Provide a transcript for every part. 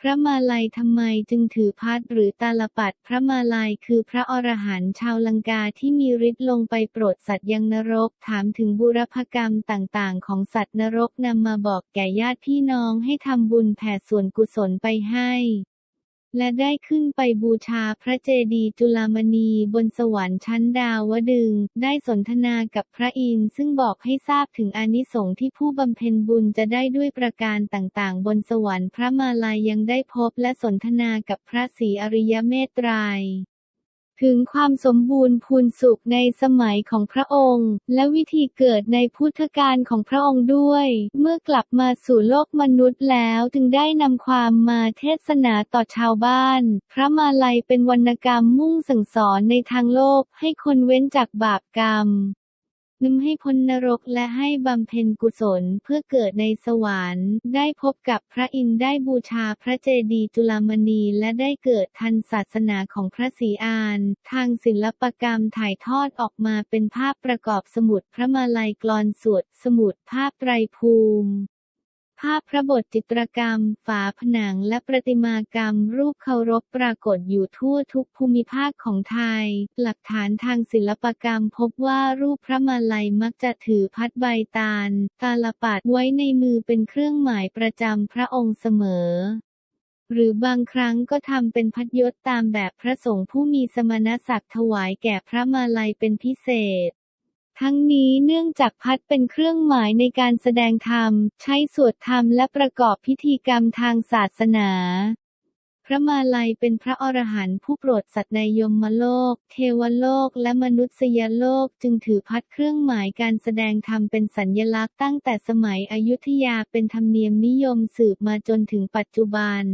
พระมาลัยทำไมจึงถือพัดหรือตาลปัดพระมาลัยคือพระอรหันต์ชาวลังกาที่มีฤทธิ์ลงไปโปรดสัตว์ยังนรกถามถึงบุรพกรรมต่างๆ ของสัตว์นรกนำมาบอกแก่ญาติพี่น้องให้ทำบุญแผ่ส่วนกุศลไปให้ และได้ขึ้นไปบูชาพระเจดีย์จุลามณีบนสวรรค์ชั้นดาวดึง ได้สนทนากับพระอินทร์ซึ่งบอกให้ทราบถึงอนิสงส์ที่ผู้บำเพ็ญบุญจะได้ด้วยประการต่างๆ บนสวรรค์พระมาลายยังได้พบและสนทนากับพระศรีอริยเมตไตรย ถึงความสมบูรณ์พูนสุขในสมัยของพระองค์ และวิธีเกิดในพุทธการของพระองค์ด้วย เมื่อกลับมาสู่โลกมนุษย์แล้วจึงได้นำความมาเทศนาต่อชาวบ้าน พระมาลัยเป็นวรรณกรรมมุ่งสั่งสอนในทางโลกให้คนเว้นจากบาปกรรม นำให้พ้นนรกและให้บำเพ็ญกุศลเพื่อเกิดในสวรรค์ ได้พบกับพระอินทร์ได้บูชาพระเจดีย์จุลามณีและได้เกิดทันศาสนาของพระศรีอาน ทางศิลปกรรมถ่ายทอดออกมาเป็นภาพประกอบสมุดพระมาลัยกลอนสวดสมุดภาพไตรภูมิ ภาพพระบทจิตรกรรม ฝาผนังและประติมากรรม รูปเคารพปรากฏอยู่ทั่วทุกภูมิภาคของไทย หลักฐานทางศิลปกรรมพบว่ารูปพระมาลัยมักจะถือพัดใบตาล ตาลปัดไว้ในมือเป็นเครื่องหมายประจำพระองค์เสมอหรือบางครั้งก็ทำเป็นพัดยศตามแบบพระสงฆ์ผู้มีสมณศักดิ์ถวายแก่พระมาลัยเป็นพิเศษ ทั้งนี้เนื่องจากพัดเป็นเครื่องหมายในการแสดงธรรม ใช้สวดธรรมและประกอบพิธีกรรมทางศาสนา พระมาลัยเป็นพระอรหันต์ผู้โปรดสัตว์ในยมโลก เทวโลกและมนุษยโลกจึงถือพัดเครื่องหมายการแสดงธรรมเป็นสัญญลักษณ์ตั้งแต่สมัยอยุธยาเป็นธรรมเนียมนิยมสืบมาจนถึงปัจจุบัน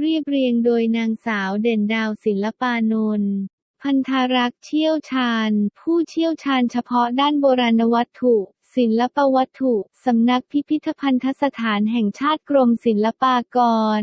เรียบเรียงโดยนางสาวเด่นดาวศิลปานนท์ พันธารักษ์เชี่ยวชาญ ผู้เชี่ยวชาญเฉพาะด้านโบราณวัตถุ ศิลปวัตถุ สำนักพิพิธภัณฑสถานแห่งชาติกรมศิลปากร